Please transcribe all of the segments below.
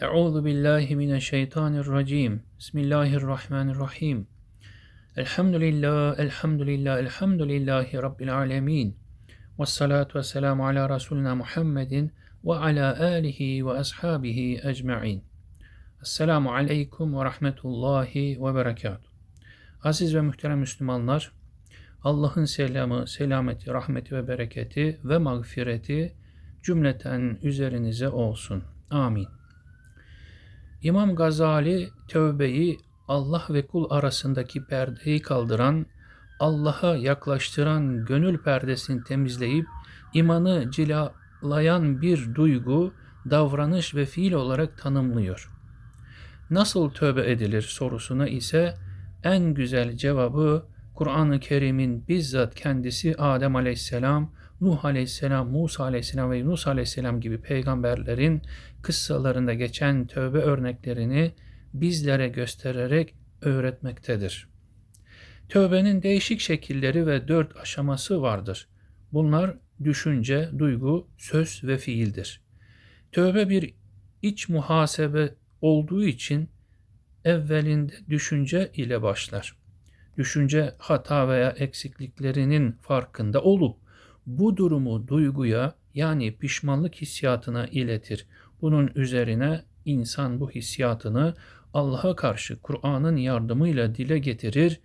Euzu billahi mineşşeytanirracim. Bismillahirrahmanirrahim. Elhamdülillah, elhamdülillah, elhamdülillahi rabbil alamin. Ves salatu vesselamu ala Resulina Muhammedin ve ala alihi ve ashabihi ecmaîn. Esselamu aleyküm ve rahmetullahi ve berekatuhu. Aziz ve muhterem Müslümanlar, Allah'ın selamı, selameti, rahmeti ve bereketi ve mağfireti cümleten üzerinize olsun. Amin. İmam Gazali tövbeyi Allah ve kul arasındaki perdeyi kaldıran, Allah'a yaklaştıran gönül perdesini temizleyip imanı cilalayan bir duygu, davranış ve fiil olarak tanımlıyor. Nasıl tövbe edilir sorusuna ise en güzel cevabı Kur'an-ı Kerim'in bizzat kendisi Adem Aleyhisselam, Nuh Aleyhisselam, Musa Aleyhisselam ve Yunus Aleyhisselam gibi peygamberlerin kıssalarında geçen tövbe örneklerini bizlere göstererek öğretmektedir. Tövbenin değişik şekilleri ve dört aşaması vardır. Bunlar düşünce, duygu, söz ve fiildir. Tövbe bir iç muhasebe olduğu için evvelinde düşünce ile başlar. Düşünce hata veya eksikliklerinin farkında olup bu durumu duyguya yani pişmanlık hissiyatına iletir. Bunun üzerine insan bu hissiyatını Allah'a karşı Kur'an'ın yardımıyla dile getirir,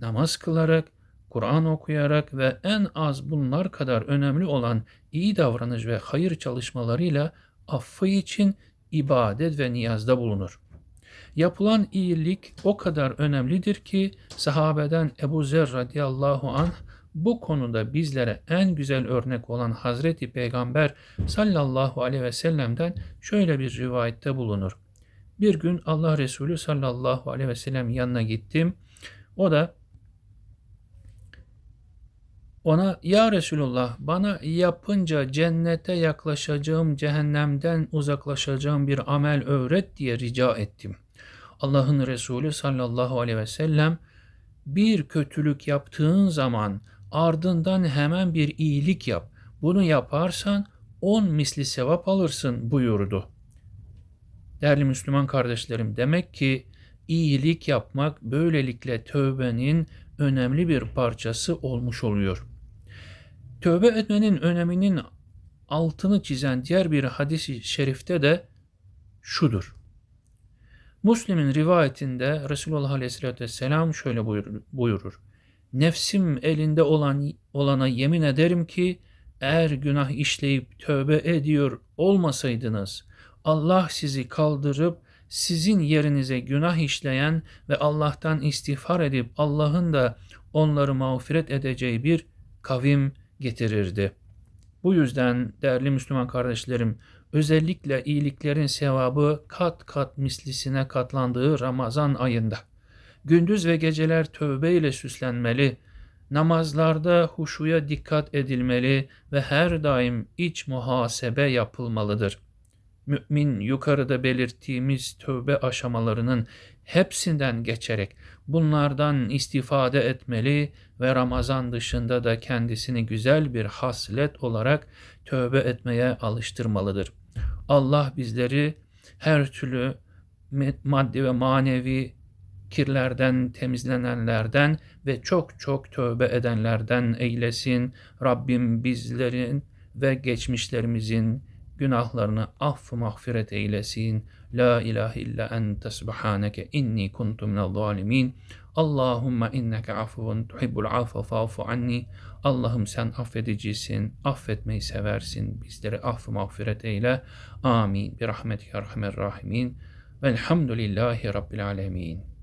namaz kılarak, Kur'an okuyarak ve en az bunlar kadar önemli olan iyi davranış ve hayır çalışmalarıyla affı için ibadet ve niyazda bulunur. Yapılan iyilik o kadar önemlidir ki sahabeden Ebu Zer radıyallahu anh bu konuda bizlere en güzel örnek olan Hazreti Peygamber sallallahu aleyhi ve sellem'den şöyle bir rivayette bulunur. Bir gün Allah Resulü sallallahu aleyhi ve sellem yanına gittim. O da ona ya Resulullah bana yapınca cennete yaklaşacağım, cehennemden uzaklaşacağım bir amel öğret diye rica ettim. Allah'ın Resulü sallallahu aleyhi ve sellem bir kötülük yaptığın zaman ardından hemen bir iyilik yap. Bunu yaparsan on misli sevap alırsın buyurdu. Değerli Müslüman kardeşlerim demek ki iyilik yapmak böylelikle tövbenin önemli bir parçası olmuş oluyor. Tövbe etmenin öneminin altını çizen diğer bir hadisi şerifte de şudur. Müslim'in rivayetinde Resulullah Aleyhisselatü Vesselam şöyle buyurur. Nefsim elinde olan olana yemin ederim ki eğer günah işleyip tövbe ediyor olmasaydınız Allah sizi kaldırıp sizin yerinize günah işleyen ve Allah'tan istiğfar edip Allah'ın da onları mağfiret edeceği bir kavim getirirdi. Bu yüzden değerli Müslüman kardeşlerim özellikle iyiliklerin sevabı kat kat mislisine katlandığı Ramazan ayında gündüz ve geceler tövbe ile süslenmeli, namazlarda huşuya dikkat edilmeli ve her daim iç muhasebe yapılmalıdır. Mümin yukarıda belirttiğimiz tövbe aşamalarının hepsinden geçerek bunlardan istifade etmeli ve Ramazan dışında da kendisini güzel bir haslet olarak tövbe etmeye alıştırmalıdır. Allah bizleri her türlü maddi ve manevi kirlerden temizlenenlerden ve çok çok tövbe edenlerden eylesin. Rabbim bizlerin ve geçmişlerimizin günahlarını affı mağfiret eylesin. La ilahe illa ente subhaneke inni kuntu minel zalimin. Allahümme inneke afuvun tuhibbul affa fa'fu anni. Allah'ım sen affedicisin, affetmeyi seversin. Bizleri affı mağfiret eyle. Amin. Bir rahmetike rahmer rahimin. Velhamdülillahi Rabbil alemin.